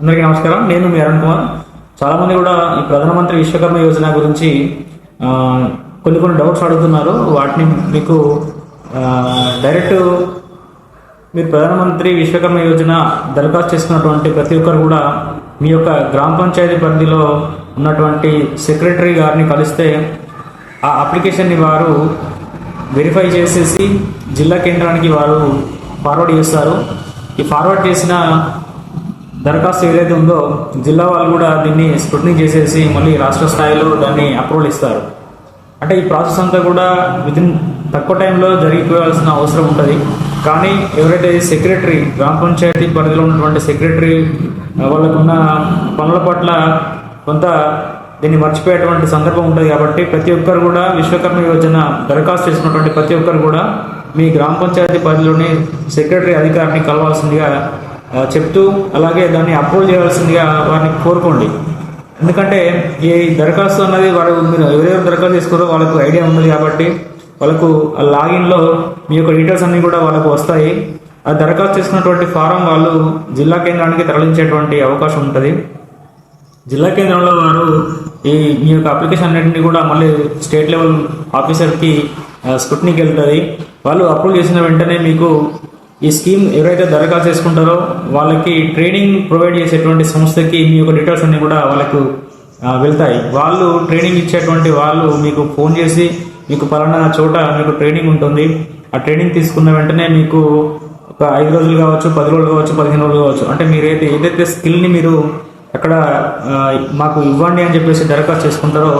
అందరికీ నమస్కారం. నేను మీ అరుణ్ కుమార్. చాలామంది కూడా ఈ ప్రధానమంత్రి విశ్వకర్మ యోజన గురించి కొన్ని కొన్ని డౌట్స్ అడుగుతున్నారు. వాటిని మీకు డైరెక్ట్ మీరు ప్రధానమంత్రి విశ్వకర్మ యోజన దరఖాస్తు చేసుకున్నటువంటి ప్రతి ఒక్కరు కూడా మీ యొక్క గ్రామ పంచాయతీ పరిధిలో ఉన్నటువంటి సెక్రటరీ గారిని కలిస్తే ఆ అప్లికేషన్ని వారు వెరిఫై చేసేసి జిల్లా కేంద్రానికి వారు ఫార్వర్డ్ చేస్తారు. ఈ ఫార్వర్డ్ చేసిన దరఖాస్తు ఏదైతే ఉందో జిల్లా వాళ్ళు కూడా దీన్ని స్క్రూటినీ చేసేసి మళ్ళీ రాష్ట్ర స్థాయిలో దాన్ని అప్రూవల్ ఇస్తారు. అంటే ఈ ప్రాసెస్ అంతా కూడా వితిన్ తక్కువ టైంలో జరిగిపోవాల్సిన అవసరం ఉంటుంది. కానీ ఎవరైతే సెక్రటరీ గ్రామ పంచాయతీ పరిధిలో ఉన్నటువంటి సెక్రటరీ వాళ్ళకున్న పనుల పట్ల కొంత దీన్ని మర్చిపోయేటువంటి సందర్భం ఉంటుంది కాబట్టి ప్రతి ఒక్కరు కూడా విశ్వకర్మ యోజన దరఖాస్తు చేసినటువంటి ప్రతి ఒక్కరు కూడా మీ గ్రామ పంచాయతీ పరిధిలోని సెక్రటరీ అధికారిని కలవాల్సిందిగా చెప్తూ అలాగే దాన్ని అప్రూవ్ చేయాల్సిందిగా వారిని కోరుకోండి. ఎందుకంటే ఈ దరఖాస్తు అన్నది వారు మీరు ఎవరెవరు దరఖాస్తు చేసుకున్నారో వాళ్ళకు ఐడియా ఉంది కాబట్టి వాళ్ళకు ఆ లాగిన్లో మీ యొక్క డీటెయిల్స్ అన్నీ కూడా వాళ్ళకు వస్తాయి. ఆ దరఖాస్తు చేసుకున్నటువంటి ఫారం వాళ్ళు జిల్లా కేంద్రానికి తరలించేటువంటి అవకాశం ఉంటుంది. జిల్లా కేంద్రంలో వారు ఈ మీ యొక్క అప్లికేషన్ అన్నింటినీ కూడా మళ్ళీ స్టేట్ లెవెల్ ఆఫీసర్కి స్క్రూట్నీకి వెళ్తుంది. వాళ్ళు అప్రూవ్ చేసిన వెంటనే మీకు ఈ స్కీమ్ ఎవరైతే దరఖాస్తు చేసుకుంటారో వాళ్ళకి ట్రైనింగ్ ప్రొవైడ్ చేసేటువంటి సంస్థకి మీ యొక్క డీటెయిల్స్ అన్ని కూడా వాళ్ళకు వెళ్తాయి. వాళ్ళు ట్రైనింగ్ ఇచ్చేటువంటి వాళ్ళు మీకు ఫోన్ చేసి మీకు పలానా చోట మీకు ట్రైనింగ్ ఉంటుంది. ఆ ట్రైనింగ్ తీసుకున్న వెంటనే మీకు ఒక ఐదు రోజులు కావచ్చు పది రోజులు కావచ్చు పదిహేను రోజులు కావచ్చు. అంటే మీరు ఏదైతే ఏదైతే స్కిల్ని మీరు అక్కడ మాకు ఇవ్వండి అని చెప్పేసి దరఖాస్తు చేసుకుంటారో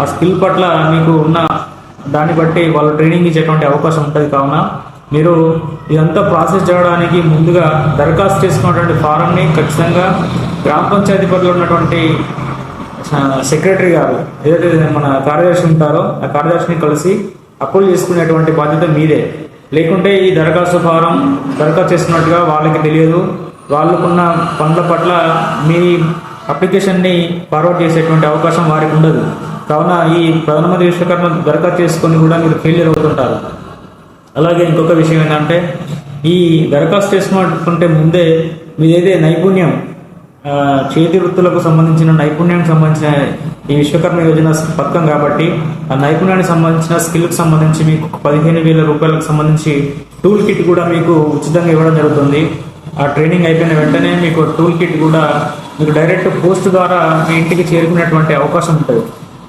ఆ స్కిల్ పట్ల మీకు ఉన్న దాన్ని బట్టి వాళ్ళు ట్రైనింగ్ ఇచ్చేటువంటి అవకాశం ఉంటుంది కావున మీరు ఇదంతా ప్రాసెస్ చేయడానికి ముందుగా దరఖాస్తు చేసుకున్నటువంటి ఫారంని ఖచ్చితంగా గ్రామ పంచాయతీ పరిధిలో ఉన్నటువంటి సెక్రటరీ గారు ఏదైతే మన కార్యదర్శి ఉంటారో ఆ కార్యదర్శిని కలిసి అప్రూవ్ చేసుకునేటువంటి బాధ్యత మీదే. లేకుంటే ఈ దరఖాస్తు ఫారం దరఖాస్తు చేసుకున్నట్టుగా వాళ్ళకి తెలియదు. వాళ్ళకున్న పనుల పట్ల మీ అప్లికేషన్ని ఫార్వర్డ్ చేసేటువంటి అవకాశం వారికి ఉండదు. కావున ఈ ప్రధానమంత్రి విశ్వకర్మ దరఖాస్తు చేసుకొని కూడా మీరు ఫెయిలియర్ అవుతుంటారు. అలాగే ఇంకొక విషయం ఏంటంటే ఈ దరఖాస్తు చేసుకున్నటువంటి ముందే మీదైతే నైపుణ్యం చేతి వృత్తులకు సంబంధించిన నైపుణ్యానికి సంబంధించిన ఈ విశ్వకర్మ యోజన పథకం కాబట్టి ఆ నైపుణ్యానికి సంబంధించిన స్కిల్కి సంబంధించి మీకు పదిహేను వేల రూపాయలకు సంబంధించి టూల్ కిట్ కూడా మీకు ఉచితంగా ఇవ్వడం జరుగుతుంది. ఆ ట్రైనింగ్ అయిపోయిన వెంటనే మీకు టూల్ కిట్ కూడా మీకు డైరెక్ట్ పోస్ట్ ద్వారా మీ ఇంటికి చేరుకునేటువంటి అవకాశం ఉంటుంది.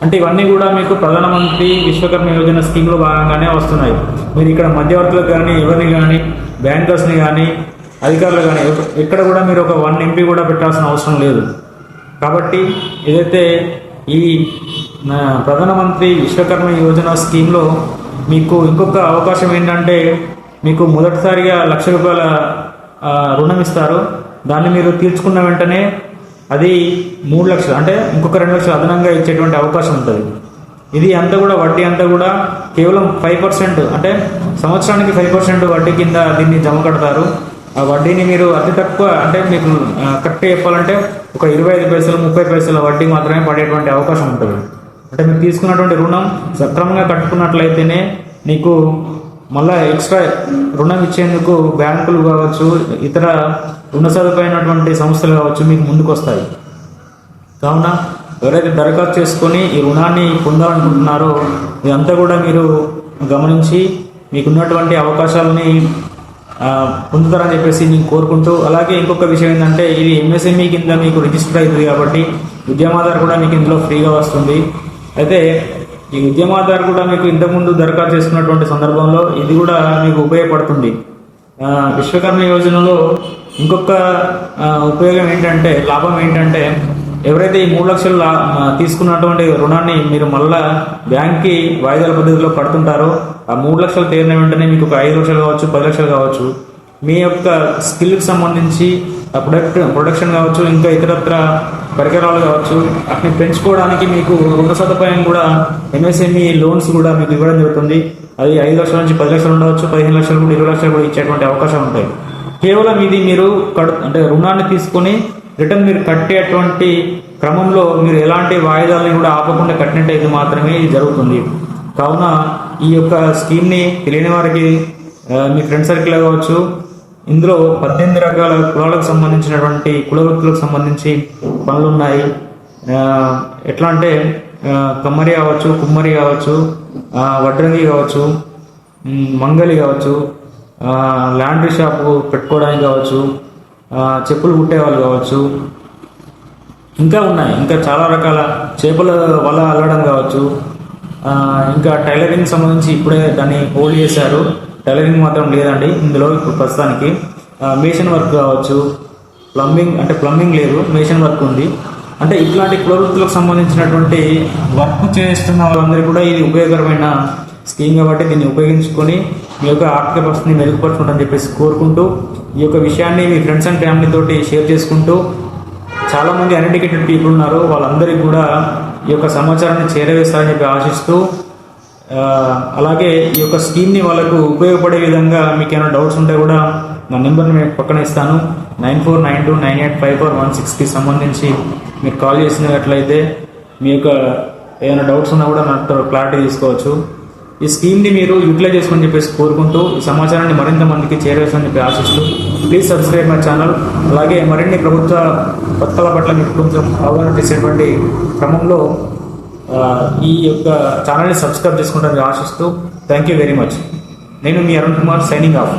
అంటే ఇవన్నీ కూడా మీకు ప్రధానమంత్రి విశ్వకర్మ యోజన స్కీమ్లో భాగంగానే వస్తున్నాయి. మీరు ఇక్కడ మధ్యవర్తులకు కానీ ఎవరిని కానీ బ్యాంకర్స్ని కానీ అధికారులు కానీ ఇక్కడ ఎక్కడ కూడా మీరు ఒక వన్ ఎంపీ కూడా పెట్టాల్సిన అవసరం లేదు. కాబట్టి ఏదైతే ఈ ప్రధానమంత్రి విశ్వకర్మ యోజన స్కీమ్లో మీకు ఇంకొక అవకాశం ఏంటంటే మీకు మొదటిసారిగా లక్ష రూపాయల రుణం ఇస్తారు. దాన్ని మీరు తీర్చుకున్న వెంటనే అది మూడు లక్షలు అంటే ఇంకొక రెండు లక్షలు అదనంగా ఇచ్చేటువంటి అవకాశం ఉంటుంది. ఇది అంతా కూడా వడ్డీ అంతా కూడా కేవలం ఫైవ్ పర్సెంట్ అంటే సంవత్సరానికి ఫైవ్ పర్సెంట్ వడ్డీ కింద దీన్ని జమ కడతారు. ఆ వడ్డీని మీరు అతి తక్కువ అంటే మీకు కరెక్ట్గా చెప్పాలంటే ఒక ఇరవై ఐదు పైసలు ముప్పై పైసల వడ్డీ మాత్రమే పడేటువంటి అవకాశం ఉంటుంది. అంటే మీరు తీసుకున్నటువంటి రుణం సక్రమంగా కట్టుకున్నట్లయితేనే నీకు మళ్ళీ ఎక్స్ట్రా రుణం ఇచ్చేందుకు బ్యాంకులు కావచ్చు ఇతర రుణ సదుపాయినటువంటి సంస్థలు కావచ్చు మీకు ముందుకు వస్తాయి కావున ఎవరైతే దరఖాస్తు చేసుకొని ఈ రుణాన్ని పొందాలనుకుంటున్నారో ఇదంతా కూడా మీరు గమనించి మీకున్నటువంటి అవకాశాలని పొందుతారని చెప్పేసి నేను కోరుకుంటూ అలాగే ఇంకొక విషయం ఏంటంటే ఇది ఎంఎస్ఎంఈ కింద మీకు రిజిస్టర్ అవుతుంది కాబట్టి ఉద్యమాధార్ కూడా మీకు ఇందులో ఫ్రీగా వస్తుంది. అయితే ఈ ఉద్యమాధార్ కూడా మీకు ఇంతకుముందు దరఖాస్తు చేసుకున్నటువంటి సందర్భంలో ఇది కూడా మీకు ఉపయోగపడుతుంది. విశ్వకర్మ యోజనలో ఇంకొక ఉపయోగం ఏంటంటే లాభం ఏంటంటే ఎవరైతే ఈ మూడు లక్షలు లా- తీసుకున్నటువంటి రుణాన్ని మీరు మళ్ళా బ్యాంక్కి వాయిదాల పద్ధతిలో కడుతుంటారో ఆ మూడు లక్షలు తీరిన వెంటనే మీకు ఒక ఐదు లక్షలు కావచ్చు పది లక్షలు కావచ్చు మీ యొక్క స్కిల్కి సంబంధించి ప్రొడక్ట్ ప్రొడక్షన్ కావచ్చు ఇంకా ఇతరత్ర పరికరాలు కావచ్చు వాటిని పెంచుకోవడానికి మీకు రుణ సదుపాయం కూడా ఎంఎస్ఎంఈ లోన్స్ కూడా మీకు ఇవ్వడం జరుగుతుంది. అది ఐదు లక్షల నుంచి పది లక్షలు ఉండవచ్చు పదిహేను లక్షలు కూడా ఇరవై లక్షలు కూడా ఇచ్చేటువంటి అవకాశం ఉంటాయి. కేవలం ఇది మీరు కడు అంటే రుణాన్ని తీసుకొని రిటర్న్ మీరు కట్టేటువంటి క్రమంలో మీరు ఎలాంటి వాయిదాలను కూడా ఆపకుండా కట్టినట్టయితే మాత్రమే ఇది జరుగుతుంది. కావున ఈ యొక్క స్కీమ్ని తెలియని వారికి మీ ఫ్రెండ్ సర్కిల్ కావచ్చు ఇందులో పద్దెనిమిది రకాల కులాలకు సంబంధించినటువంటి కుల వృత్తులకు సంబంధించి పనులు ఉన్నాయి ఎట్లా అంటే కమ్మరి కావచ్చు కుమ్మరి కావచ్చు వడ్రంగి కావచ్చు మంగలి కావచ్చు లాండ్రీ షాపు పెట్టుకోవడానికి కావచ్చు చెప్పులు కుట్టేవాళ్ళు కావచ్చు ఇంకా ఉన్నాయి. ఇంకా చాలా రకాల చేపల వల అల్లడం కావచ్చు ఇంకా టైలరింగ్ సంబంధించి ఇప్పుడే దాన్ని హోల్డ్ చేశారు. టైలరింగ్ మాత్రం లేదండి. ఇందులో ఇప్పుడు ప్రస్తుతానికి మేషన్ వర్క్ కావచ్చు ప్లంబింగ్ అంటే ప్లంబింగ్ లేదు మేషన్ వర్క్ ఉంది. అంటే ఇట్లాంటి కులవృత్తులకు సంబంధించినటువంటి వర్క్ చేస్తున్న వాళ్ళందరికీ కూడా ఇది ఉపయోగకరమైన స్కీమ్ కాబట్టి దీన్ని ఉపయోగించుకొని మీ యొక్క ఆర్థిక పరిస్థితిని మెరుగుపరచుకుంటారని చెప్పేసి కోరుకుంటూ ఈ యొక్క విషయాన్ని మీ ఫ్రెండ్స్ అండ్ ఫ్యామిలీ తోటి షేర్ చేసుకుంటూ చాలామంది అన్ఎడ్యుకేటెడ్ పీపుల్ ఉన్నారు. వాళ్ళందరికీ కూడా ఈ యొక్క సమాచారాన్ని చేరవేస్తారని చెప్పి ఆశిస్తూ అలాగే ఈ యొక్క స్కీమ్ని వాళ్ళకు ఉపయోగపడే విధంగా మీకు ఏమైనా డౌట్స్ ఉంటే కూడా నా నెంబర్ని నేను పక్కన ఇస్తాను. Nine four nine two nine eight five four one సిక్స్కి సంబంధించి మీరు కాల్ చేసినట్లయితే మీ యొక్క ఏమైనా డౌట్స్ ఉన్నా కూడా నాతో క్లారిటీ తీసుకోవచ్చు. ఈ స్కీమ్ని మీరు యూటిలైజ్ చేసుకొని చెప్పేసి కోరుకుంటూ ఈ సమాచారాన్ని మరింత మందికి చేరవేసని చెప్పి ఆశిస్తూ ప్లీజ్ సబ్స్క్రైబ్ మై ఛానల్. అలాగే మరిన్ని ప్రభుత్వ పథకాల పట్ల మీకు కొంచెం అవగాహన చేసేటువంటి క్రమంలో ఈ యొక్క ఛానల్ని సబ్స్క్రైబ్ చేసుకుంటారని ఆశిస్తూ థ్యాంక్ యూ వెరీ మచ్ నేను మీ అరుణ్ కుమార్ సైనింగ్ ఆఫ్